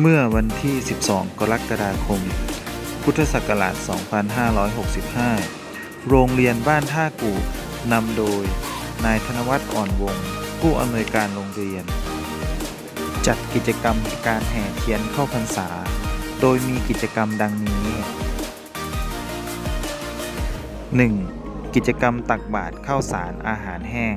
เมื่อวันที่ 12 กรกฎาคม พุทธศักราช 2565 โรงเรียนบ้านท่ากู่นำโดย นายธนวัฒน์อ่อนวงศ์ผู้อำนวยการโรงเรียน จัดกิจกรรมการแห่เทียนเข้าพรรษา โดยมีกิจกรรมดังนี้ 1. กิจกรรมตักบาตรข้าวสารอาหารแห้ง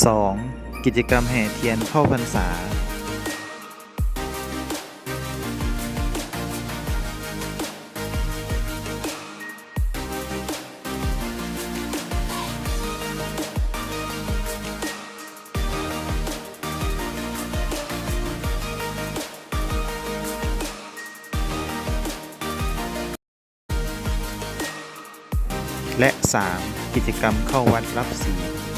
2. กิจกรรมแห่เทียนเข้าพรรษา และ 3. กิจกรรมเข้าวัดรับศีล